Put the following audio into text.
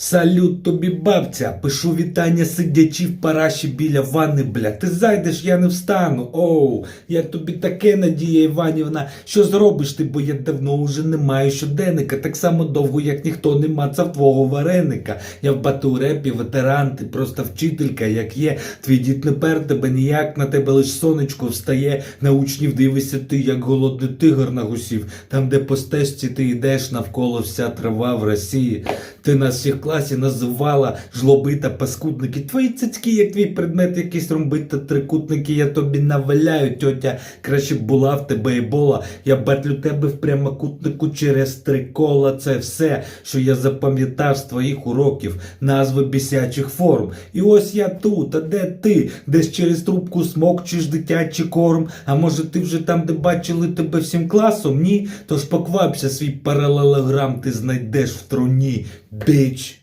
Салют тобі, бабця, пишу вітання сидячи в параші біля ванни, бля. Ти зайдеш, я не встану. Оу, я тобі таке, Надія Іванівна. Що зробиш ти, бо я давно уже не маю щоденника. Так само довго, як ніхто не мацав твого вареника. Я в батурепі, ветеран, ти просто вчителька, як є. Твій дід не пер тебе ніяк, на тебе лиш сонечко встає. На учнів дивишся ти, як голодний тигр на гусів. Там, де по стежці ти йдеш, навколо вся трава в Росії. Ти нас всіх класі називала жлобита, паскудники. Твої цицьки, як твій предмет, якийсь ромбита, трикутники, я тобі наваляю, тьотя. Краще була в тебе ебола. Я батлю тебе в прямокутнику через три кола. Це все, що я запам'ятав з твоїх уроків, назви бісячих форм. І ось я тут, а де ти? Десь через трубку смокчеш дитячий корм. А може ти вже там, де бачили тебе всім класом? Ні? Тож поквапся, свій паралелограм ти знайдеш в труні, біч.